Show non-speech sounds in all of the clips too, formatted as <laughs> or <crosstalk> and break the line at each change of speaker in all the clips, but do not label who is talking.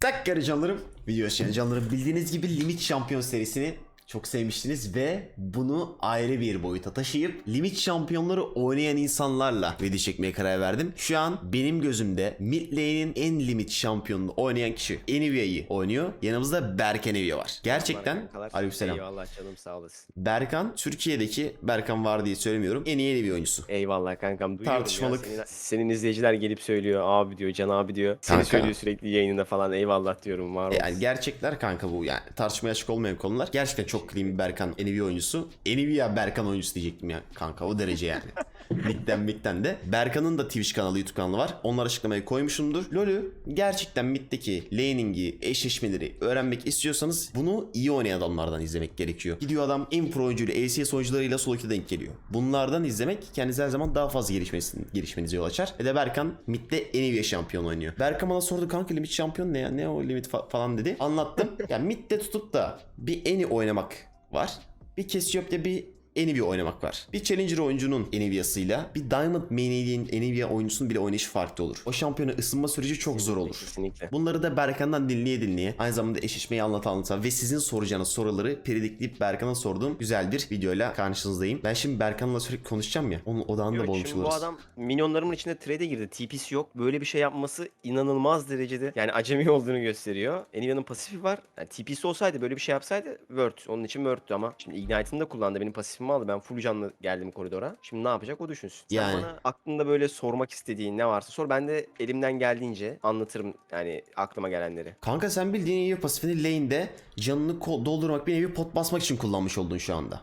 Tak canlarım. Video canlarım. Bildiğiniz gibi Limit Şampiyon serisini çok sevmiştiniz ve bunu ayrı bir boyuta taşıyıp limit şampiyonları oynayan insanlarla video çekmeye karar verdim. Şu an benim gözümde mid lane'in en limit şampiyonunu oynayan kişi Enivia'yı oynuyor. Yanımızda Berk Enivia var. Gerçekten aleykümselam.
Eyvallah canım sağ olasın.
Berkan Türkiye'deki Berkan var diye söylemiyorum. En iyi Enivia oyuncusu.
Eyvallah kankam duyuyorum
Tartışmalık.
ya. Senin, senin izleyiciler gelip söylüyor abi diyor Can abi diyor. Seni
Kanka.
söylüyor sürekli yayınında falan eyvallah diyorum var olsun.
Yani gerçekler kanka bu yani tartışmaya açık olmayan konular. Gerçekten çok clean bir Berkan Nvidia oyuncusu. Nvidia Berkan oyuncusu diyecektim ya kanka o derece yani. <laughs> Mid'den mid'den de. Berkan'ın da Twitch kanalı YouTube kanalı var. Onlar açıklamaya koymuşumdur. LoL'ü gerçekten mid'deki laning'i, eşleşmeleri öğrenmek istiyorsanız bunu iyi oynayan adamlardan izlemek gerekiyor. Gidiyor adam en pro oyuncuyla, LCS oyuncularıyla solo denk geliyor. Bunlardan izlemek kendinize her zaman daha fazla gelişmesini, gelişmenize yol açar. Ve de Berkan mid'de Nvidia şampiyon oynuyor. Berkan bana sordu kanka limit şampiyon ne ya? Ne o limit fa- falan dedi. Anlattım. yani mid'de tutup da bir Eni oynamak var. Bir Cassiope'de bir Nvidia oynamak var. Bir Challenger oyuncunun Nvidia'sıyla bir Diamond Main'in Nvidia oyuncusunun bile oynayışı farklı olur. O şampiyona ısınma süreci çok zor olur.
Kesinlikle.
Bunları da Berkan'dan dinleye dinleye aynı zamanda eşleşmeyi anlata anlata ve sizin soracağınız soruları peridikleyip Berkan'a sorduğum güzel bir videoyla karşınızdayım. Ben şimdi Berkan'la sürekli konuşacağım ya. Onun odağında
Yok,
boğulmuş
şimdi bu
oluruz.
adam minyonlarımın içinde trade'e girdi. TP'si yok. Böyle bir şey yapması inanılmaz derecede yani acemi olduğunu gösteriyor. Nvidia'nın pasifi var. Yani TP'si olsaydı böyle bir şey yapsaydı Word. Onun için Word'tü ama şimdi Ignite'ını da kullandı. Benim pasifimi aldı. Ben full canlı geldim koridora. Şimdi ne yapacak o düşünsün. Sen
Yani.
bana aklında böyle sormak istediğin ne varsa sor. Ben de elimden geldiğince anlatırım yani aklıma gelenleri.
Kanka sen bildiğin Nvidia pasifini lane'de canını doldurmak bir nevi pot basmak için kullanmış oldun şu anda.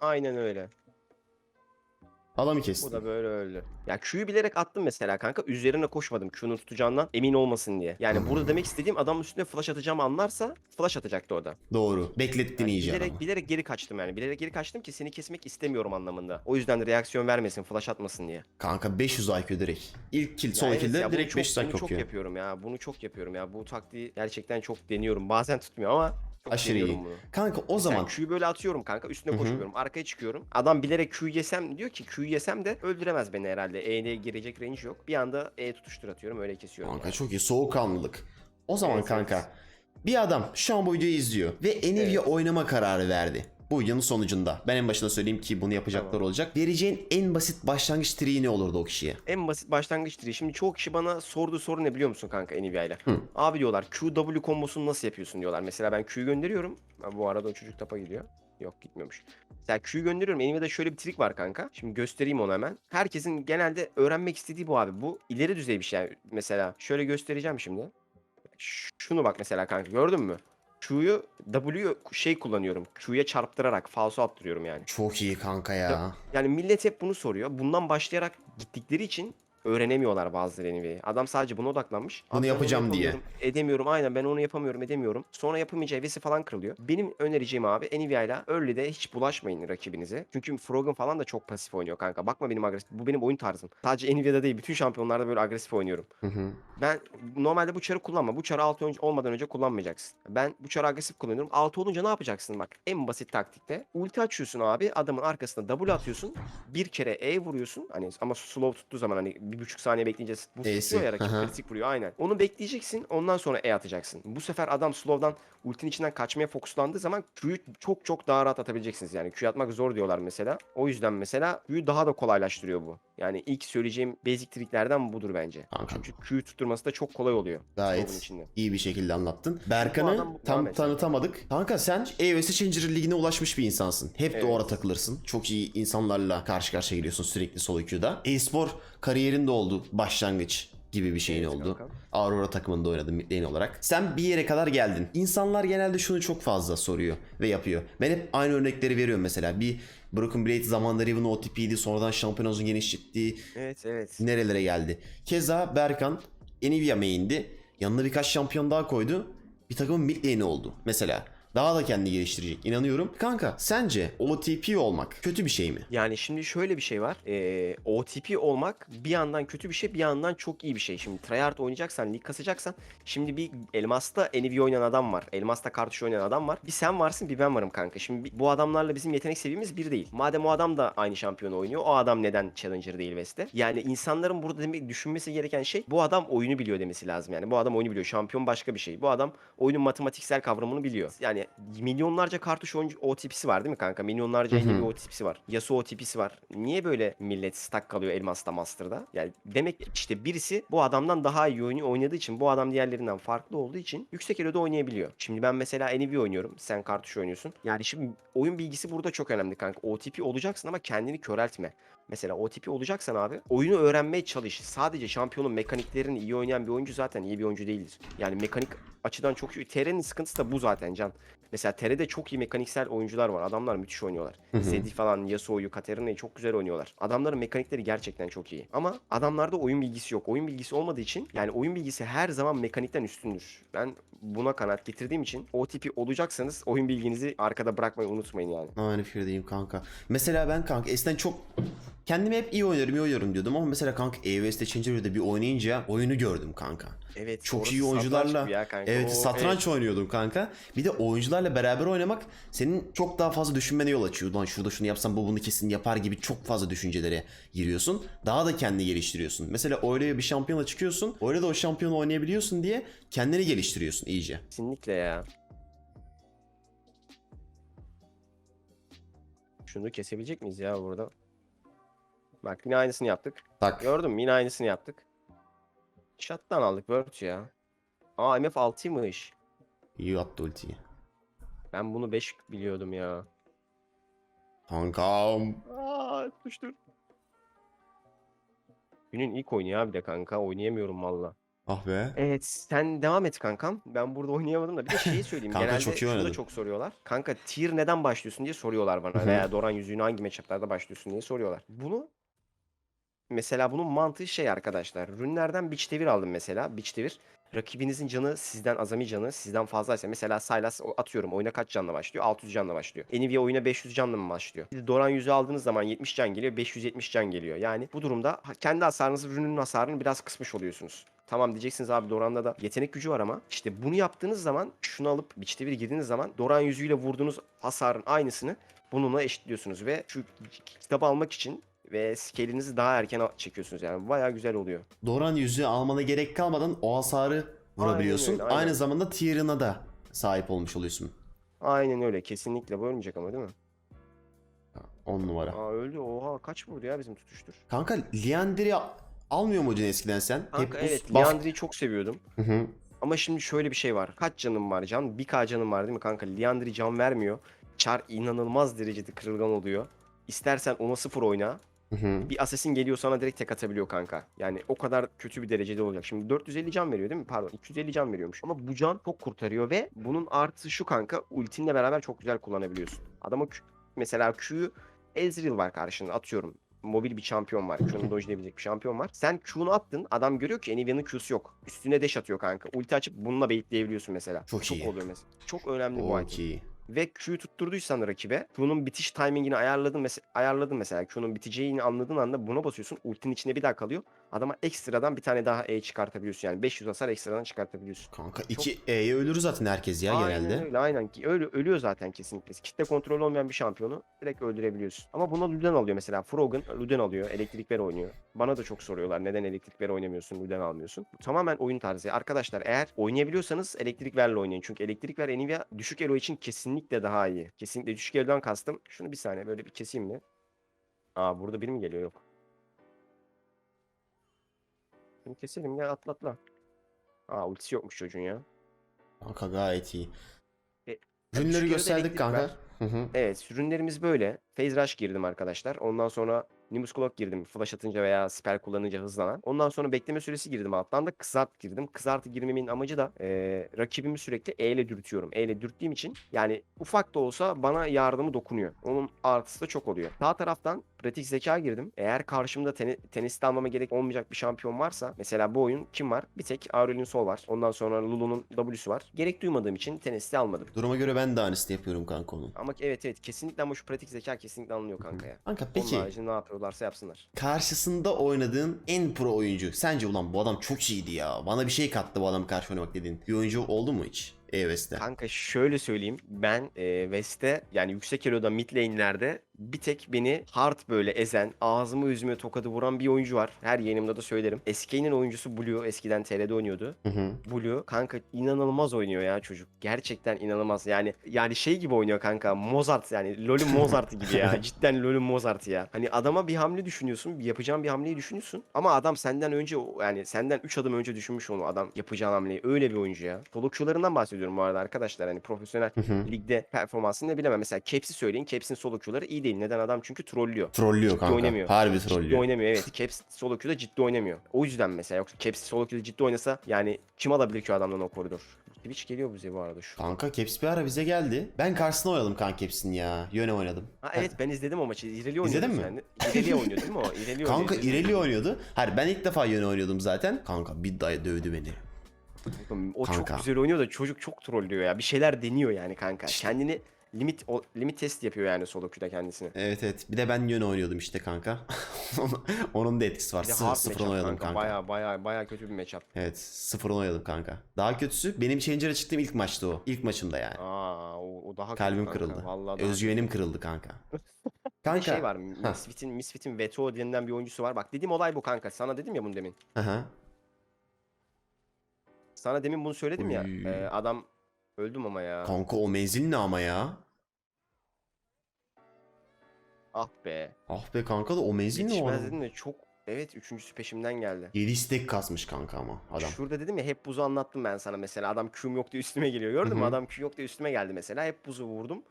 Aynen öyle.
Adamı kestin.
Bu da böyle öldü. Ya Q'yu bilerek attım mesela kanka. Üzerine koşmadım Q'nun tutacağından emin olmasın diye. Yani burada demek istediğim adam üstüne flash atacağımı anlarsa flash atacaktı orada.
Doğru. Beklettin
Yani
iyice
bilerek,
adamı.
bilerek geri kaçtım yani. Bilerek geri kaçtım ki seni kesmek istemiyorum anlamında. O yüzden de reaksiyon vermesin, flash atmasın diye.
Kanka 500 IQ direkt. İlk kill, son
evet
kill'de
ya, bunu
direkt
çok,
500 IQ
bunu çok
okuyor.
yapıyorum ya. Bunu çok yapıyorum ya. Bu taktiği gerçekten çok deniyorum. Bazen tutmuyor ama çok
Aşırı iyi.
bunu.
Kanka o zaman
Q'yu böyle atıyorum kanka üstüne
Hı hı.
koşuyorum arkaya çıkıyorum. Adam bilerek Q yesem diyor ki Q yesem de öldüremez beni herhalde. E'ye girecek range yok. Bir anda E tutuştur atıyorum öyle kesiyorum.
Kanka
yani.
çok iyi. Soğukkanlılık. O zaman
Evet,
kanka
evet.
bir adam şu an bu videoyu izliyor ve Nvidia
Evet.
oynama kararı verdi. Bu videonun sonucunda. Ben en başında söyleyeyim ki bunu yapacaklar
Tamam.
olacak. Vereceğin en basit başlangıç triği ne olurdu o kişiye?
En basit başlangıç diye. Şimdi çoğu kişi bana sorduğu soru ne biliyor musun kanka Nvidia ile?
Hı.
Abi diyorlar QW kombosunu nasıl yapıyorsun diyorlar. Mesela ben Q'yu gönderiyorum. Bu arada o çocuk tapa gidiyor. Yok gitmiyormuş. Mesela Q'yu gönderiyorum. Nvidia'da şöyle bir trik var kanka. Şimdi göstereyim onu hemen. Herkesin genelde öğrenmek istediği bu abi. Bu ileri düzey bir şey. Mesela şöyle göstereceğim şimdi. Şunu bak mesela kanka gördün mü? Q'yu W'yu şey kullanıyorum. Q'ya çarptırarak falso attırıyorum yani.
Çok iyi kanka ya.
Yani millet hep bunu soruyor. Bundan başlayarak gittikleri için öğrenemiyorlar bazıları Nvidia'yı. Adam sadece buna odaklanmış.
Bunu
Abi ben onu
yapacağım diye.
yapamıyorum, Edemiyorum aynen ben onu yapamıyorum edemiyorum. Sonra yapamayacağı hevesi falan kırılıyor. Benim önereceğim abi ile early'de hiç bulaşmayın rakibinize. Çünkü Frog'un falan da çok pasif oynuyor kanka. Bakma benim agresif. Bu benim oyun tarzım. Sadece Nvidia'da değil bütün şampiyonlarda böyle agresif oynuyorum.
Hı hı.
Ben normalde bu çarı kullanma. Bu çarı 6 önce, olmadan önce kullanmayacaksın. Ben bu çarı agresif kullanıyorum. 6 olunca ne yapacaksın bak? En basit taktikte. Ulti açıyorsun abi. Adamın arkasına W atıyorsun. Bir kere E vuruyorsun. Hani ama slow tuttuğu zaman hani bir buçuk saniye bekleyince bu tutuyor ya rakip kritik vuruyor aynen. Onu bekleyeceksin. Ondan sonra E atacaksın. Bu sefer adam slow'dan ultinin içinden kaçmaya fokuslandığı zaman Q'yu çok çok daha rahat atabileceksiniz. Yani Q atmak zor diyorlar mesela. O yüzden mesela Q'yu daha da kolaylaştırıyor bu. Yani ilk söyleyeceğim basic triklerden budur bence.
Kanka.
Çünkü Q'yu tutturması da çok kolay oluyor.
Gayet
içinde.
iyi bir şekilde anlattın. Berkan'ı tam tanıtamadık. Kanka sen EOS Challenger Ligi'ne ulaşmış bir insansın. Hep de
Evet.
orada takılırsın. Çok iyi insanlarla karşı karşıya geliyorsun sürekli solo queue'da. E-spor kariyerinde oldu başlangıç gibi bir şeyin
Evet
oldu.
kankam.
Aurora takımında oynadın mid lane olarak. Sen bir yere kadar geldin. İnsanlar genelde şunu çok fazla soruyor ve yapıyor. Ben hep aynı örnekleri veriyorum mesela. Bir Broken Blade zamanında Riven OTP'ydi. Sonradan şampiyonozun genişletti.
Evet evet.
Nerelere geldi. Keza Berkan Nvidia main'di. Yanına birkaç şampiyon daha koydu. Bir takımın mid lane'i oldu. Mesela Daha da kendini geliştirecek. İnanıyorum. Kanka sence OTP olmak kötü bir şey mi?
Yani şimdi şöyle bir şey var. Ee, OTP olmak bir yandan kötü bir şey bir yandan çok iyi bir şey. Şimdi tryhard oynayacaksan, lig kasacaksan şimdi bir Elmas'ta NV oynayan adam var. Elmas'ta kartuş oynayan adam var. Bir sen varsın bir ben varım kanka. Şimdi bu adamlarla bizim yetenek seviyemiz bir değil. Madem o adam da aynı şampiyonu oynuyor o adam neden Challenger değil West'te? Yani insanların burada demek düşünmesi gereken şey bu adam oyunu biliyor demesi lazım. Yani bu adam oyunu biliyor. Şampiyon başka bir şey. Bu adam oyunun matematiksel kavramını biliyor. Yani milyonlarca kartuş oyuncu OTP'si var değil mi kanka? Milyonlarca
hı.
NV OTP'si var. Yasuo OTP'si var. Niye böyle millet stuck kalıyor Elmas'ta Master'da? Yani demek işte birisi bu adamdan daha iyi oyunu oynadığı için bu adam diğerlerinden farklı olduğu için yüksek elo'da oynayabiliyor. Şimdi ben mesela NV oynuyorum. Sen kartuş oynuyorsun. Yani şimdi oyun bilgisi burada çok önemli kanka. OTP olacaksın ama kendini köreltme. Mesela OTP olacaksan abi oyunu öğrenmeye çalış. Sadece şampiyonun mekaniklerini iyi oynayan bir oyuncu zaten iyi bir oyuncu değildir. Yani mekanik açıdan çok iyi. TR'nin sıkıntısı da bu zaten Can. Mesela TR'de çok iyi mekaniksel oyuncular var. Adamlar müthiş oynuyorlar. Zed'i falan, Yasuo'yu, Katarina'yı çok güzel oynuyorlar. Adamların mekanikleri gerçekten çok iyi. Ama adamlarda oyun bilgisi yok. Oyun bilgisi olmadığı için yani oyun bilgisi her zaman mekanikten üstündür. Ben buna kanaat getirdiğim için OTP olacaksanız oyun bilginizi arkada bırakmayı unutmayın yani.
Aynı fikirdeyim kanka. Mesela ben kanka eskiden çok kendimi hep iyi oynarım iyi oynarım diyordum ama mesela kanka EVS'de Changer'da bir oynayınca oyunu gördüm kanka.
Evet.
Çok iyi oyuncularla
ya kanka.
evet
O-
satranç oynuyordum kanka. Bir de oyuncularla beraber oynamak senin çok daha fazla düşünmene yol açıyor. Ulan şurada şunu yapsam bu bunu kesin yapar gibi çok fazla düşüncelere giriyorsun. Daha da kendini geliştiriyorsun. Mesela öyle bir şampiyona çıkıyorsun. Öyle de o şampiyonu oynayabiliyorsun diye kendini geliştiriyorsun iyice.
Kesinlikle ya. Şunu kesebilecek miyiz ya burada? Bak yine aynısını yaptık.
Tak.
Gördün mü? Yine aynısını yaptık. Shot'tan aldık Word ya. Aa MF 6'ymış.
İyi attı ultiyi.
Ben bunu 5 biliyordum ya.
Kankam.
Aa düştü. Günün ilk oyunu ya bir de kanka. Oynayamıyorum valla.
Ah be.
Evet sen devam et kankam. Ben burada oynayamadım da bir de şeyi <laughs> söyleyeyim.
Kanka
Genelde
çok iyi
şunu da
oynadın.
çok soruyorlar. Kanka tier neden başlıyorsun diye soruyorlar
Hı
bana.
hı.
Veya Doran yüzüğünü hangi matchup'larda başlıyorsun diye soruyorlar. Bunu mesela bunun mantığı şey arkadaşlar. Rünlerden Beach Devir aldım mesela. Beach Devir. Rakibinizin canı sizden azami canı sizden fazlaysa mesela Sylas atıyorum oyuna kaç canla başlıyor? 600 canla başlıyor. Nvidia oyuna 500 canla mı başlıyor? Bir Doran yüzüğü aldığınız zaman 70 can geliyor 570 can geliyor. Yani bu durumda kendi hasarınızı rünün hasarını biraz kısmış oluyorsunuz. Tamam diyeceksiniz abi Doran'da da yetenek gücü var ama işte bunu yaptığınız zaman şunu alıp Beach Devir girdiğiniz zaman Doran yüzüğüyle vurduğunuz hasarın aynısını bununla eşitliyorsunuz ve şu kitabı almak için ve scale'inizi daha erken çekiyorsunuz yani bayağı güzel oluyor.
Doran yüzüğü almana gerek kalmadan o hasarı vurabiliyorsun.
öyle, aynen.
Aynı zamanda tier'ına da sahip olmuş oluyorsun.
Aynen öyle kesinlikle bu ölmeyecek ama değil mi?
10 numara.
Aa öldü oha kaç vurdu ya bizim tutuştur.
Kanka Liandry'i al- almıyor muydun eskiden sen?
Kanka
bu
evet
buff-
Liandry'i çok seviyordum.
Hı hı.
Ama şimdi şöyle bir şey var. Kaç canım var can? 1k canım var değil mi kanka? Liandry can vermiyor. Char inanılmaz derecede kırılgan oluyor. İstersen ona sıfır oyna.
Hı hı.
Bir assassin geliyor sana direkt tek atabiliyor kanka. Yani o kadar kötü bir derecede olacak. Şimdi 450 can veriyor değil mi? Pardon 250 can veriyormuş. Ama bu can çok kurtarıyor ve bunun artısı şu kanka. Ultinle beraber çok güzel kullanabiliyorsun. Adama mesela Q'yu Ezreal var karşında atıyorum. Mobil bir şampiyon var. Q'nu dojlayabilecek bir şampiyon var. Sen Q'nu attın. Adam görüyor ki Nvidia'nın Q'su yok. Üstüne dash atıyor kanka. Ulti açıp bununla baitleyebiliyorsun mesela.
Çok iyi.
oluyor mesela. Çok önemli bu item
Okey.
Ve Q'yu tutturduysan rakibe Q'nun bitiş timingini ayarladın, mes- ayarladın mesela Q'nun biteceğini anladığın anda buna basıyorsun ultinin içinde bir daha kalıyor. Adama ekstradan bir tane daha E çıkartabiliyorsun yani 500 hasar ekstradan çıkartabiliyorsun.
Kanka 2 E'ye ölür zaten herkes ya
aynen
genelde.
öyle aynen öyle ölüyor zaten kesinlikle. Kitle kontrolü olmayan bir şampiyonu direkt öldürebiliyorsun. Ama buna Luden alıyor mesela. Froggen Luden alıyor. Elektrikler oynuyor. Bana da çok soruyorlar neden elektrikler oynamıyorsun, Luden almıyorsun. Bu tamamen oyun tarzı. Arkadaşlar eğer oynayabiliyorsanız elektriklerle oynayın. Çünkü elektrikler Nvidia düşük elo için kesinlikle daha iyi. Kesinlikle düşük elodan kastım. Şunu bir saniye böyle bir keseyim mi? Aa burada biri mi geliyor? Yok. Şunu keselim ya atla atla. Aa ultisi yokmuş çocuğun ya.
Kanka gayet iyi.
E,
Ürünleri gösterdik kanka.
var.
Hı hı.
Evet, ürünlerimiz böyle. Phase Rush girdim arkadaşlar. Ondan sonra Nimbus Cloak girdim. Flash atınca veya spell kullanınca hızlanan. Ondan sonra bekleme süresi girdim alttan da kızart girdim. Kızartı girmemin amacı da eee rakibimi sürekli E ile dürtüyorum. E ile dürttüğüm için yani ufak da olsa bana yardımı dokunuyor. Onun artısı da çok oluyor. Sağ taraftan pratik zeka girdim. Eğer karşımda teni- teniste almama gerek olmayacak bir şampiyon varsa mesela bu oyun kim var? Bir tek Aurelion Sol var. Ondan sonra Lulu'nun W'su var. Gerek duymadığım için teniste almadım.
Duruma göre ben de aynısını yapıyorum kanka onun.
Ama evet evet kesinlikle ama şu pratik zeka kesinlikle alınıyor kanka ya.
Kanka
Onun
peki
haricinde ne yapıyorlarsa yapsınlar.
karşısında oynadığın en pro oyuncu. Sence ulan bu adam çok iyiydi ya. Bana bir şey kattı bu adam karşı oynamak dediğin. Bir oyuncu oldu mu hiç? EVS'te.
Kanka şöyle söyleyeyim. Ben e, West'te yani yüksek elo'da mid lane'lerde bir tek beni hard böyle ezen, ağzımı yüzüme tokadı vuran bir oyuncu var. Her yayınımda da söylerim. SK'nin oyuncusu Blue. Eskiden TR'de oynuyordu.
Hı hı.
Blue kanka inanılmaz oynuyor ya çocuk. Gerçekten inanılmaz. Yani yani şey gibi oynuyor kanka. Mozart yani LoL'ün Mozart'ı gibi ya. <laughs> Cidden LoL'ün Mozart'ı ya. Hani adama bir hamle düşünüyorsun. Yapacağın bir hamleyi düşünüyorsun. Ama adam senden önce yani senden 3 adım önce düşünmüş onu adam yapacağın hamleyi. Öyle bir oyuncu ya. Solokçularından bahsediyorum bu arada arkadaşlar. Hani profesyonel
Hı hı.
ligde performansını bilemem. Mesela Caps'i söyleyin. Caps'in solokçuları iyi değil. Neden adam çünkü trollüyor.
Trollüyor
Ciddi
kanka.
oynamıyor.
Harbi
Ciddi
trollüyor.
oynamıyor evet. Caps solo queue'da ciddi oynamıyor. O yüzden mesela yoksa Caps solo queue'da ciddi oynasa yani kim alabilir ki o adamdan o koridor? Twitch geliyor bize bu arada şu.
Kanka Caps bir ara bize geldi. Ben karşısına oynadım kanka Caps'in ya. Yöne oynadım.
Ha evet ben izledim o maçı. İreli oynuyordu.
İzledin mi?
Yani. İreli oynuyor değil mi o? İreli
Kanka. İreli oynuyordu. Hayır ben ilk defa yöne oynuyordum zaten. Kanka bir dayı dövdü beni.
Kanka, O
Kanka.
çok güzel oynuyor da çocuk çok trollüyor ya. Bir şeyler deniyor yani kanka. Kendini limit o, limit test yapıyor yani solo queue'da kendisini.
Evet evet. Bir de ben yöne oynuyordum işte kanka. <laughs> Onun da etkisi var.
Bir de hard
sıfır
matchup
oynadım kanka.
Baya baya baya kötü bir matchup.
Evet sıfır oynadım kanka. Daha kötüsü benim Changer'a çıktığım ilk maçtı o. İlk maçımda yani.
Aa o, o daha kötü
Kalbim
kanka.
kırıldı.
Vallahi daha
Özgüvenim kırıldı kanka. <laughs>
Bir
kanka.
de şey var. Misfit'in Misfit'in Veto denilen bir oyuncusu var. Bak dediğim olay bu kanka. Sana dedim ya bunu demin.
Aha.
Sana demin bunu söyledim ya.
Uy.
e, adam öldüm ama ya.
Kanka o menzil ne ama ya?
Ah be.
Ah be kanka da o menzil ne o
Yetişmez dedim de çok evet üçüncüsü peşimden geldi.
7 istek kasmış kanka ama adam.
Şurada dedim ya hep buzu anlattım ben sana mesela. Adam Q'm yok diye üstüme geliyor. Gördün mü? Adam Q yok diye üstüme geldi mesela. Hep buzu vurdum.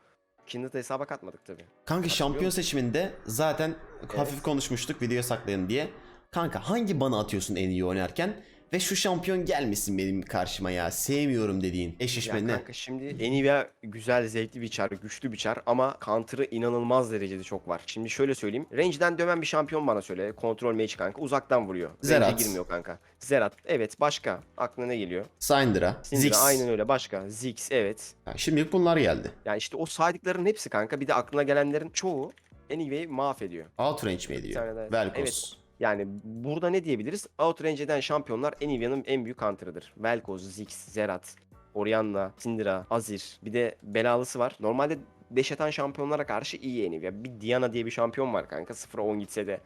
Kindled'ı hesaba katmadık tabii.
Kanka şampiyon
musun?
seçiminde zaten hafif konuşmuştuk videoya saklayın diye. Kanka hangi bana atıyorsun en iyi oynarken? Ve şu şampiyon gelmesin benim karşıma ya. Sevmiyorum dediğin
Ya
eşleşme ne?
kanka şimdi Nvidia güzel, zevkli bir çar, güçlü bir çar ama counter'ı inanılmaz derecede çok var. Şimdi şöyle söyleyeyim. Range'den döven bir şampiyon bana söyle. Kontrol mage kanka. Uzaktan vuruyor. Range'e
Zerat.
girmiyor kanka. Zerat. Evet başka. Aklına ne geliyor?
Syndra,
Syndra,
Ziggs.
aynen öyle başka. Ziggs evet.
Ha, şimdilik bunlar geldi.
Yani işte o saydıkların hepsi kanka. Bir de aklına gelenlerin çoğu Anyway mahvediyor.
Outrange mi ediyor?
tane daha-
Velkos.
Evet. Yani burada ne diyebiliriz? Outrange eden şampiyonlar Enivia'nın en büyük counter'ıdır. Vel'Koz, Ziggs, Zerat, Orianna, Syndra, Azir. Bir de belalısı var. Normalde deş atan şampiyonlara karşı iyi Enivia. Bir Diana diye bir şampiyon var kanka. 0'a 10 gitse de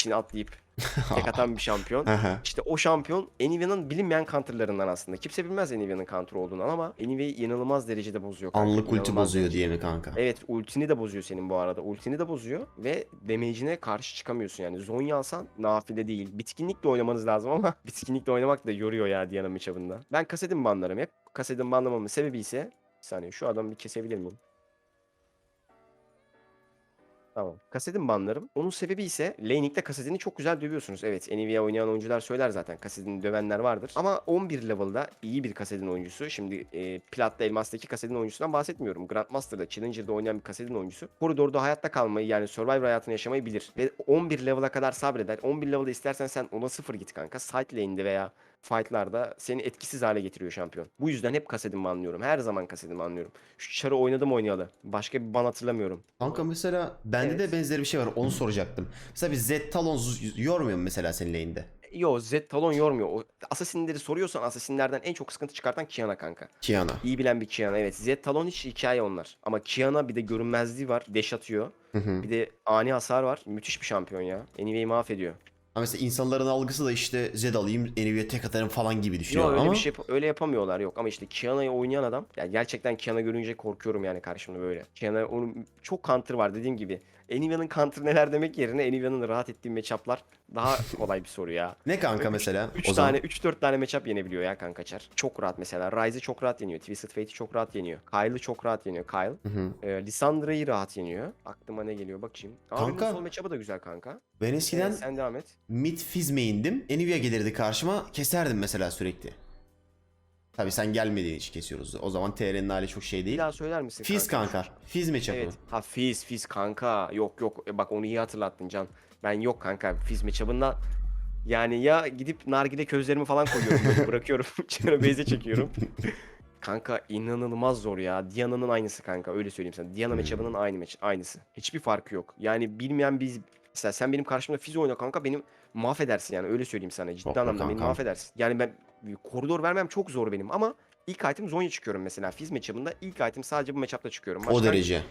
içine atlayıp <laughs> tek atan bir şampiyon. İşte o şampiyon Enivia'nın bilinmeyen counter'larından aslında. Kimse bilmez Enivia'nın counter olduğunu ama Enivia'yı inanılmaz derecede bozuyor. kanka,
Anlık ulti bozuyor
derecede.
diye mi kanka?
Evet ultini de bozuyor senin bu arada. Ultini de bozuyor ve damage'ine karşı çıkamıyorsun yani. Zonya alsan nafile değil. Bitkinlikle oynamanız lazım ama <laughs> bitkinlikle oynamak da yoruyor ya Diana matchup'ında. Ben kasedim banlarım hep. Kasedim banlamamın sebebi ise bir saniye şu adamı bir kesebilir miyim? Tamam. Kasetin banlarım. Onun sebebi ise laning'de kasetini çok güzel dövüyorsunuz. Evet Nvidia oynayan oyuncular söyler zaten. Kasetini dövenler vardır. Ama 11 level'da iyi bir kasetin oyuncusu. Şimdi e, Plat'ta Elmas'taki kasetin oyuncusundan bahsetmiyorum. Grandmaster'da, Challenger'da oynayan bir kasetin oyuncusu. Koridorda hayatta kalmayı yani Survivor hayatını yaşamayı bilir. Ve 11 level'a kadar sabreder. 11 level'da istersen sen ona 0 git kanka. Side lane'de veya fightlarda seni etkisiz hale getiriyor şampiyon. Bu yüzden hep kasetimi anlıyorum. Her zaman kasetimi anlıyorum. Şu çarı oynadım oynayalı. Başka bir ban hatırlamıyorum.
Kanka mesela bende
Evet.
de benzer bir şey var onu soracaktım. Mesela bir Z Talon yormuyor mu mesela senin lane'de?
Yo Z talon yormuyor. O Assassin'leri soruyorsan Assassin'lerden en çok sıkıntı çıkartan Kiana kanka.
Kiana.
İyi bilen bir Kiana evet. Z talon hiç hikaye onlar. Ama Kiana bir de görünmezliği var. Deş atıyor.
Hı hı.
Bir de ani hasar var. Müthiş bir şampiyon ya. Anyway mahvediyor.
Ama mesela insanların algısı da işte Z alayım, Nvidia tek atarım falan gibi düşünüyor
Yok öyle
ama
bir şey öyle yapamıyorlar yok ama işte Kiana'yı oynayan adam ya gerçekten Kiana görünce korkuyorum yani karşımda böyle. Kiana onun çok counter var dediğim gibi. Enivia'nın counter neler demek yerine Enivia'nın rahat ettiği matchup'lar daha kolay bir soru ya.
ne kanka
Üç-
mesela?
3
o zaman
tane 3 4 tane matchup yenebiliyor ya kankaçar. Çok rahat mesela. Ryze'ı çok rahat yeniyor. Twisted Fate'i çok rahat yeniyor. Kyle'ı çok rahat yeniyor. Kyle.
Hı hı.
Ee, Lissandra'yı rahat yeniyor. Aklıma ne geliyor bakayım. Kanka.
Kanka.
sol matchup'ı da güzel kanka.
Ben eskiden
Ee, sen devam et.
mid fizz main'dim. Nvidia gelirdi karşıma keserdim mesela sürekli. Tabii sen gelmediğin için kesiyoruz. O zaman TR'nin hali çok şey
Bir
değil.
daha söyler misin
Fiz kanka. Fiz matchup'ı.
Evet. Ha Fizz Fizz kanka. Yok yok. E, Bak onu iyi hatırlattın Can. Ben yok kanka Fizz matchup'ında yani ya gidip nargile közlerimi falan koyuyorum böyle bırakıyorum. <laughs> Çara beyze çekiyorum. kanka inanılmaz zor ya. Diana'nın aynısı kanka öyle söyleyeyim sana. Diana
Hmm.
matchup'ının aynı match aynısı. Hiçbir farkı yok. Yani bilmeyen biz mesela sen benim karşımda Fizz oyna kanka benim mahvedersin yani öyle söyleyeyim sana. Ciddi
Yapma
anlamda beni
kankam.
mahvedersin. Yani ben koridor vermem çok zor benim ama ilk item Zonya çıkıyorum mesela. Fizz matchup'ında ilk item sadece bu matchup'ta çıkıyorum.
O
Başka
derece.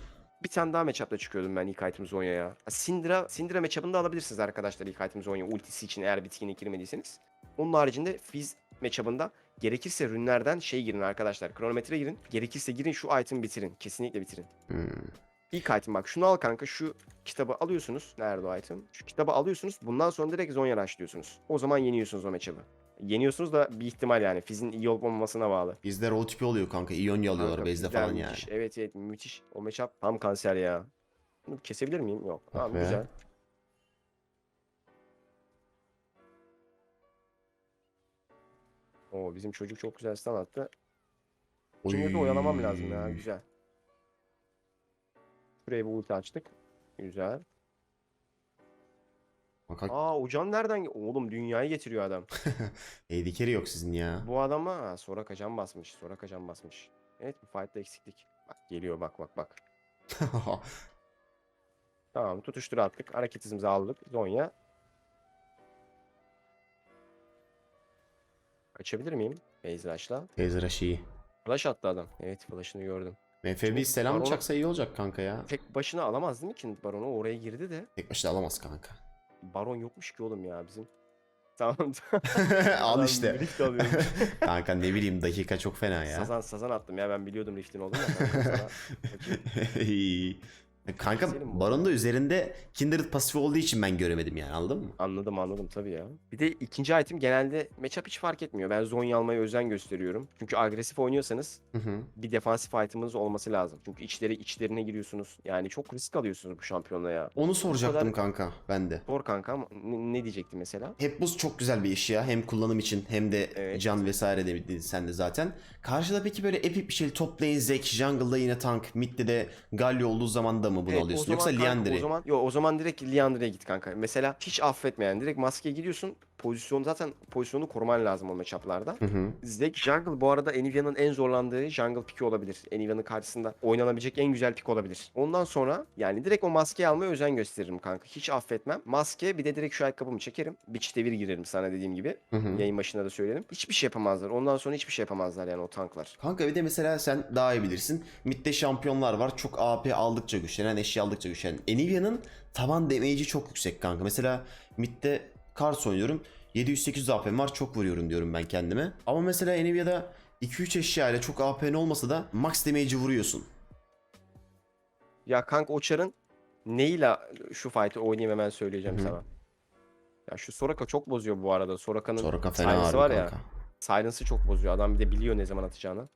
bir tane daha matchup'ta çıkıyordum ben ilk item Zonya'ya. Syndra, Syndra matchup'ını da alabilirsiniz arkadaşlar ilk item Zonya ultisi için eğer bitkine girmediyseniz. Onun haricinde Fizz matchup'ında gerekirse rünlerden şey girin arkadaşlar. Kronometre girin. Gerekirse girin şu item bitirin. Kesinlikle bitirin.
Hmm.
İlk item bak şunu al kanka şu kitabı alıyorsunuz. Nerede o item? Şu kitabı alıyorsunuz. Bundan sonra direkt Zonya rushlıyorsunuz. O zaman yeniyorsunuz o matchup'ı. Yeniyorsunuz da bir ihtimal yani. Fizz'in iyi olup olmamasına bağlı.
Bizde rol tipi oluyor kanka. İyonya alıyorlar base'de falan yani.
müthiş. Evet evet müthiş. O matchup tam kanser ya. Bunu kesebilir miyim? Yok. Tamam
be.
güzel. Oo bizim çocuk çok güzel stun attı. Şimdi de oyalamam lazım ya. Güzel. Şuraya bir ulti açtık. Güzel.
Kanka
Aa Ocan nereden? Oğlum dünyayı getiriyor adam. <laughs>
AD carry yok sizin ya.
Bu adama ha, Soraka can basmış. Soraka can basmış. Evet bu fight'ta eksiklik. Bak geliyor bak bak bak. <laughs> Tamam tutuştur attık. Hareket aldık. Zonya. Kaçabilir miyim?
Taser rush iyi.
Flash attı adam. Evet flash'ını gördüm.
MFB selam
Baron-
çaksa iyi olacak kanka ya.
Tek başına alamaz değil mi ki Baron'u? Oraya girdi de.
Tek başına alamaz kanka.
Baron yokmuş ki oğlum ya bizim. <laughs> Tamam. <laughs>
Al işte.
Rift <laughs>
kanka ne bileyim dakika çok fena ya.
Sazan sazan attım ya ben biliyordum Rift'in olduğunu da kanka. Bakayım.
kanka
bu
Baron da üzerinde Kindred pasifi olduğu için ben göremedim yani anladın mı?
Anladım anladım tabii ya. Bir de ikinci item genelde matchup hiç fark etmiyor. Ben Zonya almaya özen gösteriyorum. Çünkü agresif oynuyorsanız
Hı hı.
bir defansif item'ınız olması lazım. Çünkü içleri içlerine giriyorsunuz. Yani çok risk alıyorsunuz bu şampiyonla ya.
Onu soracaktım
kadar-
kanka ben de.
Zor kanka ama ne, ne diyecektim mesela?
Hep buz çok güzel bir iş ya. Hem kullanım için hem de
Evet.
can vesaire de sen de zaten. Karşıda peki böyle epik bir şey top lane Zek, jungle'da yine tank, mid'de de Galio olduğu zaman da mı bunu
Evet,
alıyorsun? Yoksa
kanka? O zaman, yo, o zaman direkt Liandry'e git kanka. Mesela hiç affetmeyen direkt maskeye gidiyorsun. Pozisyon zaten pozisyonu koruman lazım o matchup'larda. Zek Jungle bu arada Enivia'nın en zorlandığı jungle piki olabilir. Enivia'nın karşısında oynanabilecek en güzel pik olabilir. Ondan sonra yani direkt o maskeyi almaya özen gösteririm kanka. Hiç affetmem. Maske bir de direkt şu ayakkabımı çekerim. Bitch devir girerim sana dediğim gibi.
Hı hı.
Yayın başında da söyledim. Hiçbir şey yapamazlar. Ondan sonra hiçbir şey yapamazlar yani o tanklar.
Kanka bir de mesela sen daha iyi bilirsin. Mid'de şampiyonlar var. Çok AP aldıkça güçlenen, eşya aldıkça güçlenen. Enivia'nın tavan damage'i çok yüksek kanka. Mesela mid'de Kars oynuyorum. 700-800 AP'm var çok vuruyorum diyorum ben kendime. Ama mesela Enivia'da 2-3 eşya ile çok AP'n olmasa da max damage'i vuruyorsun.
Ya kanka o çarın neyle şu fight'ı oynayayım hemen söyleyeceğim
Hı hı.
sana. Ya şu Soraka çok bozuyor bu arada. Soraka'nın
Soraka
silence'ı var ya.
kanka.
Silence'ı çok bozuyor. Adam bir de biliyor ne zaman atacağını.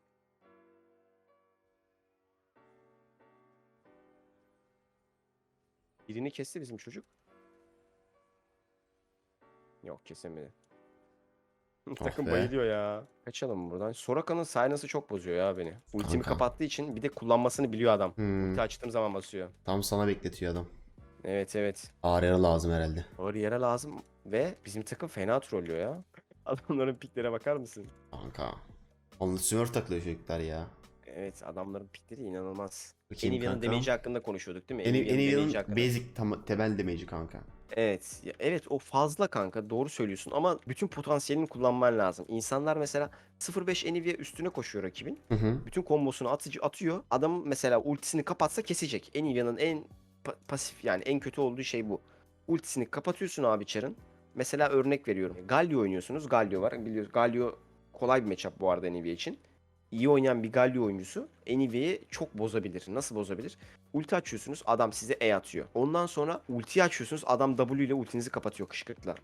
Birini kesti bizim çocuk. Yok kesemedi. Takım
be.
bayılıyor ya. Kaçalım buradan. Soraka'nın silence'ı çok bozuyor ya beni. Ultimi
Kanka.
kapattığı için bir de kullanmasını biliyor adam.
Hmm,
Ulti açtığım zaman basıyor.
tam sana bekletiyor adam.
Evet evet.
Ağır yara lazım herhalde.
Ağır yere lazım ve bizim takım fena trollüyor ya. <laughs> Adamların piklere bakar mısın?
Kanka. Onun smurf takılıyor çocuklar ya.
Evet adamların pikleri inanılmaz.
Bakayım
Enivia'nın damage'i hakkında konuşuyorduk değil mi? Enivia'nın damage'i
Enivia'nın basic tam, temel damage'i kanka.
Evet. ya Evet o fazla kanka doğru söylüyorsun ama bütün potansiyelini kullanman lazım. İnsanlar mesela 0.5 Enivia üstüne koşuyor rakibin.
Hı hı.
Bütün kombosunu atıcı atıyor. Adam mesela ultisini kapatsa kesecek. Enivia'nın en pa- pasif yani en kötü olduğu şey bu. Ultisini kapatıyorsun abi çarın. Mesela örnek veriyorum. Galio oynuyorsunuz. Galio var. Biliyoruz. Galio kolay bir matchup bu arada Enivia için. İyi oynayan bir Galio oyuncusu Enivia'yı çok bozabilir. Nasıl bozabilir? Ulti açıyorsunuz adam size E atıyor. Ondan sonra ultiyi açıyorsunuz adam W ile ultinizi kapatıyor kışkırtla.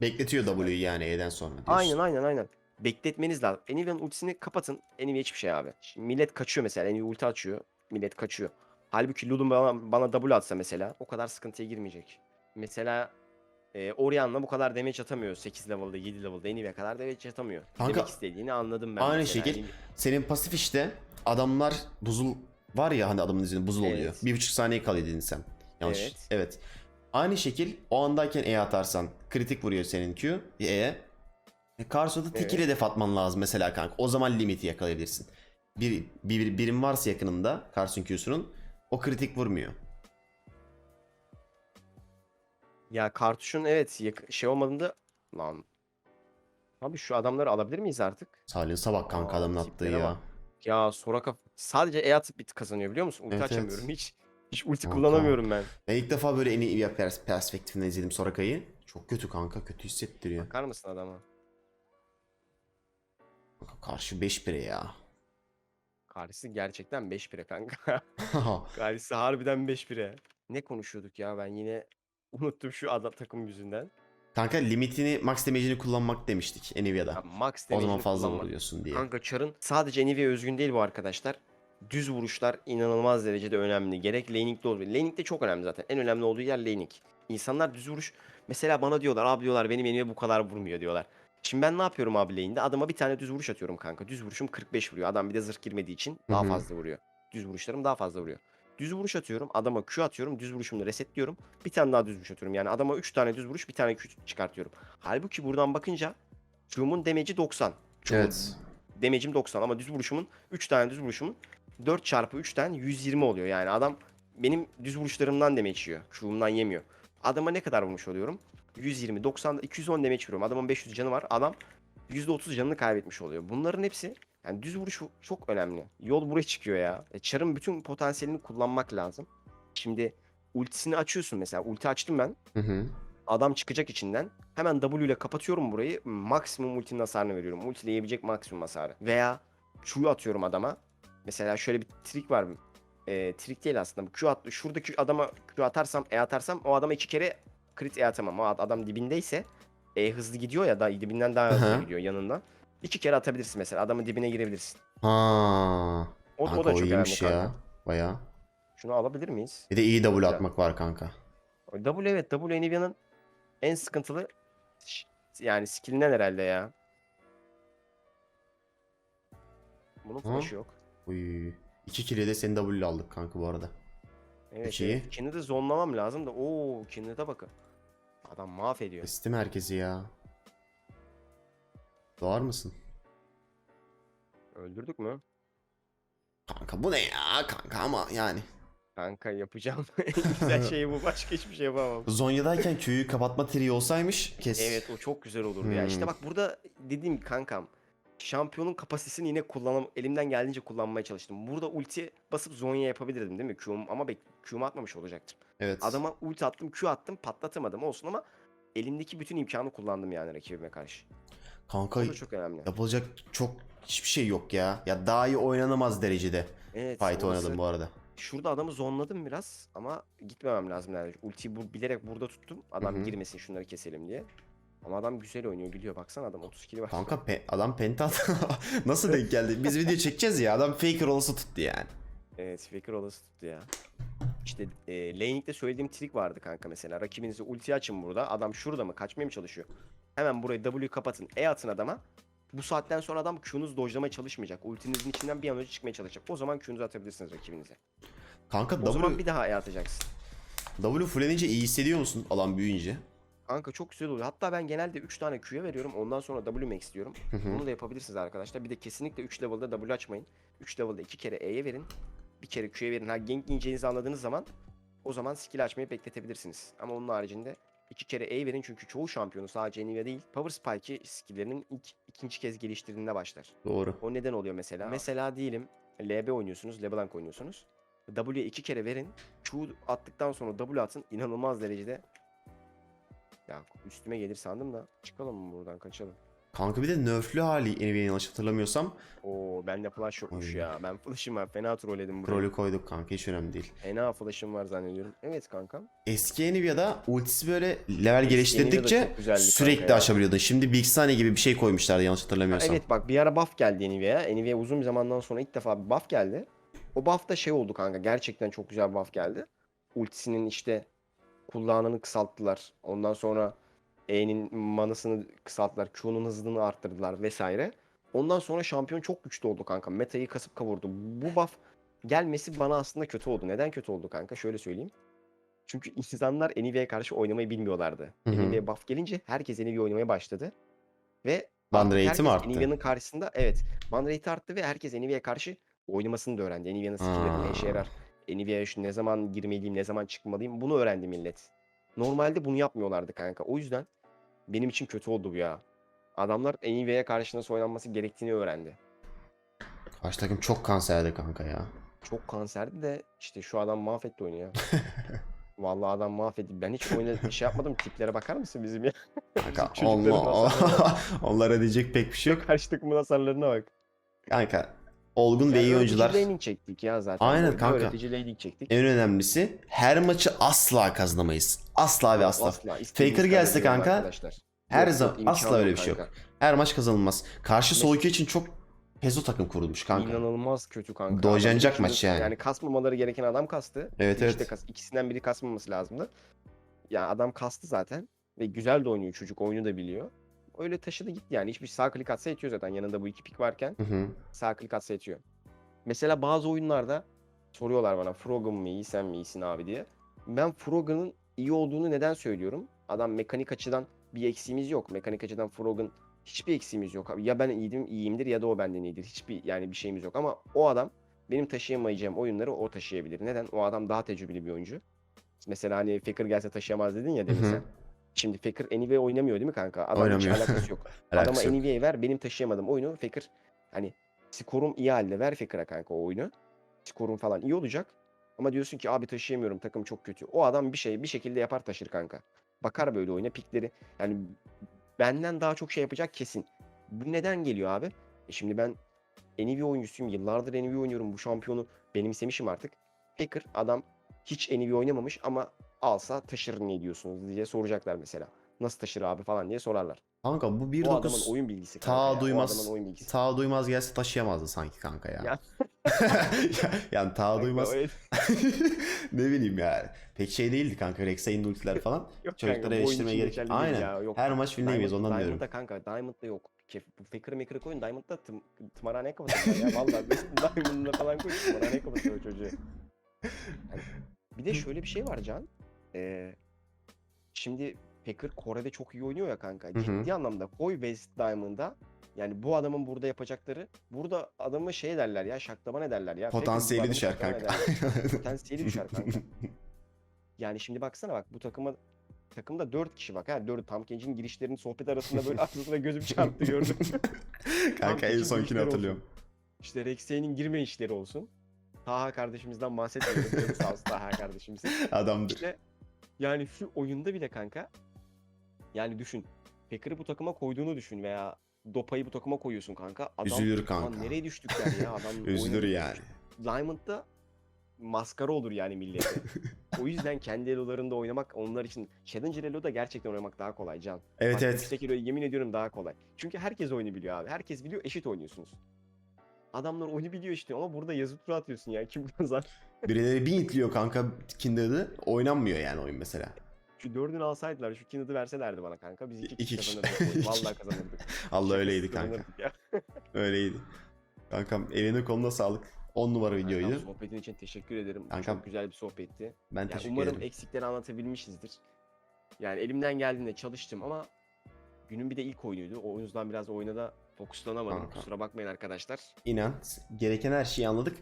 Bekletiyor W'yu yani E'den sonra diyorsun.
Aynen aynen aynen. Bekletmeniz lazım. Enivia'nın ultisini kapatın. Enivia hiçbir şey abi. Şimdi millet kaçıyor mesela. Enivia ulti açıyor. Millet kaçıyor. Halbuki Ludum bana, bana W atsa mesela o kadar sıkıntıya girmeyecek. Mesela e, Orianna bu kadar damage atamıyor 8 level'da 7 level'da Nvidia kadar damage atamıyor.
Kanka,
Demek istediğini anladım ben.
aynı
mesela.
şekil Senin pasif işte adamlar buzul var ya hani adamın izinde buzul oluyor.
Evet.
Bir buçuk saniye kalıyor dedin sen. Yanlış.
Evet.
Evet. Aynı şekil o andayken E atarsan kritik vuruyor senin Q. E. E Karşıda tek
Evet.
ile def atman lazım mesela kanka. O zaman limiti yakalayabilirsin. Bir, bir, bir birim varsa yakınında Karsun Q'sunun o kritik vurmuyor.
Ya kartuşun evet yak- şey olmadığında lan Abi şu adamları alabilir miyiz artık?
Salih'in sabah kanka
Aa,
adamın attığı
tiplere
ya.
bak. Ya Soraka sadece E atıp bit kazanıyor biliyor musun? Ulti
Evet, evet.
açamıyorum hiç. Hiç ulti
Kanka.
kullanamıyorum ben.
Ben ilk defa böyle en iyi pers- perspektifinden izledim Soraka'yı. Çok kötü kanka. Kötü hissettiriyor.
Bakar mısın adama?
Kanka Karşı 5-1'e ya.
Karşısı gerçekten 5-1'e kanka. <laughs> Karşısı harbiden 5-1'e. Ne konuşuyorduk ya ben yine unuttum şu adam takım yüzünden.
Kanka limitini max damage'ini kullanmak demiştik
Ya,
Nvidia'da.
max
O zaman fazla
kullanmak.
vuruyorsun diye.
Kanka Char'ın sadece Nvidia özgün değil bu arkadaşlar. Düz vuruşlar inanılmaz derecede önemli. Gerek laning'de olur. Laning'de çok önemli zaten. En önemli olduğu yer laning. İnsanlar düz vuruş mesela bana diyorlar abi diyorlar benim Nvidia bu kadar vurmuyor diyorlar. Şimdi ben ne yapıyorum abi lane'de? Adama bir tane düz vuruş atıyorum kanka. Düz vuruşum 45 vuruyor. Adam bir de zırh girmediği için daha
Hı hı.
fazla vuruyor. Düz vuruşlarım daha fazla vuruyor. Düz vuruş atıyorum. Adama Q atıyorum. Düz vuruşumda resetliyorum. Bir tane daha düz vuruş atıyorum. Yani adama 3 tane düz vuruş bir tane Q çıkartıyorum. Halbuki buradan bakınca Q'mun damage'i 90. Çoğu
Evet.
damage'im 90 ama düz vuruşumun 3 tane düz vuruşumun 4 çarpı 3'ten 120 oluyor. Yani adam benim düz vuruşlarımdan damage yiyor. Şuumdan yemiyor. Adama ne kadar vurmuş oluyorum? 120, 90, 210 damage vuruyorum. Adamın 500 canı var. Adam %30 canını kaybetmiş oluyor. Bunların hepsi yani düz vuruş çok önemli. Yol buraya çıkıyor ya. E, Char'ın bütün potansiyelini kullanmak lazım. Şimdi ultisini açıyorsun mesela. Ulti açtım ben.
Hı hı.
Adam çıkacak içinden. Hemen W ile kapatıyorum burayı. Maksimum ultinin hasarını veriyorum. Ultileyebilecek maksimum hasarı. Veya Q'yu atıyorum adama. Mesela şöyle bir trik var. E, trik değil aslında. Q at, şuradaki adama Q atarsam, E atarsam o adama iki kere crit E atamam. O ad- adam dibindeyse E hızlı gidiyor ya da dibinden daha hızlı
Aha.
gidiyor yanından. İki kere atabilirsin mesela. Adamın dibine girebilirsin.
Ha.
O,
Kanka
o da çok
iyiymiş
kanka.
ya. Baya.
Şunu alabilir miyiz?
Bir de iyi W atmak var kanka.
W evet W Nvidia'nın en sıkıntılı yani skillinden herhalde ya. Bunun
Hı?
flash'ı yok.
Uy. İki kill'e de seni W aldık kanka bu arada.
Evet,
İki.
evet. Kend'i zonlamam lazım da ooo Kend'e bakın. Adam mahvediyor.
Kestim herkesi ya. Doğar mısın?
Öldürdük mü?
Kanka bu ne ya kanka ama yani.
Kanka yapacağım <laughs> en güzel şey bu. Başka hiçbir şey yapamam.
Zonya'dayken köyü kapatma triği olsaymış kes.
Evet o çok güzel olurdu ya. İşte
Hmm.
bak burada dediğim kankam. Şampiyonun kapasitesini yine kullanam elimden geldiğince kullanmaya çalıştım. Burada ulti basıp Zonya yapabilirdim değil mi? Q'um ama bek Q'umu atmamış olacaktım.
Evet.
Adama ulti attım, Q attım, patlatamadım olsun ama elimdeki bütün imkanı kullandım yani rakibime karşı.
Kanka
O da çok önemli.
yapılacak çok hiçbir şey yok ya. Ya daha iyi oynanamaz derecede.
Evet.
Fight
orası-
oynadım bu arada.
Şurada adamı zonladım biraz ama gitmemem lazım yani. Ultiyi bu, bilerek burada tuttum. Adam
Hı hı.
girmesin şunları keselim diye. Ama adam güzel oynuyor biliyor baksana adam 30 kilo var.
Kanka pe- adam pentat <laughs> nasıl denk geldi? Biz video çekeceğiz ya adam faker olası tuttu yani.
Evet Faker olası tuttu ya. İşte e, laning'de söylediğim trik vardı kanka mesela. Rakibinize ulti açın burada. Adam şurada mı? Kaçmaya mı çalışıyor? Hemen burayı W kapatın. E atın adama. Bu saatten sonra adam Q'nuz dojlamaya çalışmayacak. Ultinizin içinden bir an önce çıkmaya çalışacak. O zaman Q'nuzu atabilirsiniz rakibinize.
Kanka
O
W,
zaman bir daha E atacaksın.
W fullenince iyi hissediyor musun alan büyüyünce?
Kanka çok güzel oluyor. Hatta ben genelde 3 tane Q'ya veriyorum. Ondan sonra W max diyorum. Bunu da yapabilirsiniz arkadaşlar. Bir de kesinlikle 3 level'da W açmayın. 3 level'da 2 kere E'ye verin. Bir kere Q'ya verin. Ha gank yiyeceğinizi anladığınız zaman o zaman skill açmayı bekletebilirsiniz. Ama onun haricinde 2 kere E verin çünkü çoğu şampiyonu sadece Nvidia değil. Power Spike'i skill'lerinin ilk ikinci kez geliştirdiğinde başlar.
Doğru.
O neden oluyor mesela? Mesela diyelim LB oynuyorsunuz, LeBlanc oynuyorsunuz. W'ye iki kere verin. Q attıktan sonra W atın. inanılmaz derecede ya üstüme gelir sandım da çıkalım mı buradan kaçalım.
Kanka bir de nerflü hali Nvidia'yı yanlış hatırlamıyorsam
Oo bende flash yokmuş
Ay.
ya. Ben flash'ım var. Fena trolledim burayı.
rolü koyduk kanka hiç önemli değil.
Fena flash'ım var zannediyorum. Evet kankam.
Eski Nvidia'da ultisi böyle level
Nvidia'da
geliştirdikçe sürekli
kanka
açabiliyordun. Şimdi Big Sane gibi bir şey koymuşlardı yanlış hatırlamıyorsam.
Evet bak bir ara buff geldi Nvidia'ya. Nvidia uzun bir zamandan sonra ilk defa bir buff geldi. O buff da şey oldu kanka. Gerçekten çok güzel buff geldi. Ultisinin işte Kulağını kısalttılar. Ondan sonra E'nin manasını kısalttılar. Q'nun hızını arttırdılar vesaire. Ondan sonra şampiyon çok güçlü oldu kanka. Meta'yı kasıp kavurdu. Bu buff gelmesi bana aslında kötü oldu. Neden kötü oldu kanka? Şöyle söyleyeyim. Çünkü insanlar Enivia'ya karşı oynamayı bilmiyorlardı. Enivia buff gelince herkes Enivia oynamaya başladı. Ve
Ban rate'i mi arttı?
Enivia'nın karşısında evet. Ban rate arttı ve herkes Enivia'ya karşı oynamasını da öğrendi. Enivia'nın skill'leri ne işe yarar? Enivia'ya şu ne zaman girmeliyim, ne zaman çıkmalıyım bunu öğrendi millet. Normalde bunu yapmıyorlardı kanka. O yüzden benim için kötü oldu bu ya. Adamlar Enivia'ya karşı nasıl oynanması gerektiğini öğrendi.
Karşı takım çok kanserdi kanka ya.
Çok kanserdi de işte şu adam mahvetti oyunu ya. <laughs> Vallahi adam mahvetti. Ben hiç oyuna <laughs> şey yapmadım. Tiplere bakar mısın bizim ya?
Kanka
Bizim
onla- <laughs> onlara diyecek pek bir şey yok.
Karşı takımın hasarlarına bak.
Kanka olgun ve
Yani
iyi oyuncular.
laning çektik ya zaten.
Aynen kanka.
Öğretici laning çektik.
En önemlisi her maçı asla kazanamayız. Asla ve asla.
Asla.
Faker gelse kanka,
arkadaşlar.
her
Yok,
zaman- asla öyle bir şey yok. Her maç kazanılmaz. Karşı 2 için çok pezo takım kurulmuş kanka.
İnanılmaz kötü kanka.
Dojanacak maç yani.
Yani kasmamaları gereken adam kastı.
Evet
İkisi
evet.
kas- ikisinden biri kasmaması lazımdı. Ya adam kastı zaten. Ve güzel de oynuyor çocuk. Oyunu da biliyor. Öyle taşıdı gitti yani. Hiçbir sağ klik atsa yetiyor zaten. Yanında bu iki pik varken
Hı hı.
sağ klik atsa yetiyor. Mesela bazı oyunlarda soruyorlar bana Froggen mi iyi sen mi iyisin abi diye. Ben Froggen'ın iyi olduğunu neden söylüyorum? Adam mekanik açıdan bir eksiğimiz yok. Mekanik açıdan Froggen hiçbir eksiğimiz yok. Ya ben iyiydim, iyiyimdir ya da o benden iyidir. Hiçbir yani bir şeyimiz yok ama o adam benim taşıyamayacağım oyunları o taşıyabilir. Neden? O adam daha tecrübeli bir oyuncu. Mesela hani Faker gelse taşıyamaz dedin ya demin sen. Şimdi Faker Anyway oynamıyor değil mi kanka? Adam hiç
Oynamıyor.
alakası yok. <laughs>
Alakası
Adama
yok.
Anyway'i ver benim taşıyamadığım oyunu Faker hani skorum iyi halde ver Faker'a kanka o oyunu. Skorum falan iyi olacak. Ama diyorsun ki abi taşıyamıyorum takım çok kötü. O adam bir şey bir şekilde yapar taşır kanka. Bakar böyle oyuna pikleri. Yani benden daha çok şey yapacak kesin. Bu neden geliyor abi? E şimdi ben Envy oyuncusuyum. Yıllardır Envy oynuyorum. Bu şampiyonu benimsemişim artık. Faker adam hiç Envy oynamamış ama alsa taşır ne diyorsunuz diye soracaklar mesela. Nasıl taşır abi falan diye sorarlar.
Kanka bu
O adamın
1.9
oyun bilgisi
ta
kanka ya. O
duymaz-
oyun bilgisi.
ta duymaz gelse taşıyamazdı sanki kanka ya.
Ya.
Ya- <laughs> yani ta
Kanka
duymaz. <laughs> ne bileyim ya. Pek şey değildi kanka. Rek'Sai'nin ultiler falan. <laughs>
Yok
Çocukları
kanka,
eleştirmeye gerek Aynen.
ya, yok.
Her maç winleyemeyiz
Diamond-
ondan diyorum.
Diamond'da kanka Diamond'da yok. Faker'ı Maker'ı koyun Diamond'da tım, tımarhaneye kapatırlar ya. Vallahi Diamond'da falan koyun tımarhaneye kapatır o çocuğu. Yani bir de şöyle bir şey var Can. Ee, şimdi Faker Kore'de çok iyi oynuyor ya kanka. Ciddi anlamda koy West Diamond'a. Yani bu adamın burada yapacakları burada adamı şey derler ya şaklaban ederler ya. Faker bu <laughs>
Potansiyeli düşer kanka.
Potansiyeli düşer kanka. Yani şimdi baksana bak bu takıma takımda 4 kişi bak ha 4 tam Kenji'nin girişlerinin sohbet arasında böyle <laughs> arasında gözüm çarptı gördüm. <laughs>
kanka en sonkini hatırlıyorum.
işte Rexey'nin girme işleri olsun. Taha kardeşimizden bahsetmiyorum. Sağ olsun Taha kardeşimizin.
Adamdı.
İşte yani şu oyunda bile kanka yani düşün. Faker'ı bu takıma koyduğunu düşün veya Dopa'yı bu takıma koyuyorsun kanka. Adam,
Üzülür
Lan
kanka.
nereye düştük der ya adam. <laughs>
Üzülür yani.
Diamond'da maskara olur yani millete. <laughs> o yüzden kendi elolarında oynamak onlar için Challenger Elo'da gerçekten oynamak daha kolay Can.
Evet
Bak,
evet.
Yüksek yemin ediyorum daha kolay. Çünkü herkes oyunu biliyor abi. Herkes biliyor eşit oynuyorsunuz. Adamlar oyunu biliyor işte ama burada yazı tura atıyorsun ya kim kazan.
Birileri bin itliyor kanka Kindled'ı. Oynanmıyor yani oyun mesela.
Şu dördünü alsaydılar şu Kindled'ı verselerdi bana kanka. Biz iki,
İki
kişi kazanırdık. <laughs> Vallahi kazanırdık. <laughs>
Allah öyleydi kanka. <laughs> Öyleydi. Kankam eline koluna sağlık. 10 numara
Kankam,
videoydu.
sohbetin için teşekkür ederim.
Kankam,
Çok güzel bir sohbetti.
Ben
Yani
teşekkür
umarım
ederim.
eksikleri anlatabilmişizdir. Yani elimden geldiğinde çalıştım ama günün bir de ilk oyunuydu. O yüzden biraz oyuna da fokuslanamadım.
Kanka.
Kusura bakmayın arkadaşlar.
İnan gereken her şeyi anladık.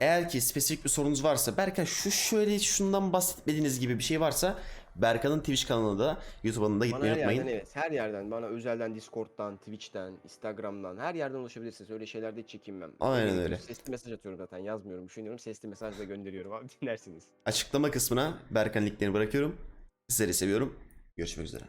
Eğer ki spesifik bir sorunuz varsa Berkan şu şöyle şundan bahsetmediğiniz gibi bir şey varsa Berkan'ın Twitch kanalına da YouTube'una da
Bana
gitmeyi
her
unutmayın.
yerden evet her yerden bana özelden Discord'dan, Twitch'ten, Instagram'dan her yerden ulaşabilirsiniz. Öyle şeylerde hiç çekinmem.
Aynen
Benim
öyle.
Sesli mesaj atıyorum zaten yazmıyorum, düşünüyorum. Sesli mesaj da gönderiyorum abi <laughs> dinlersiniz.
Açıklama kısmına Berkan linklerini bırakıyorum. Sizleri seviyorum. Görüşmek üzere.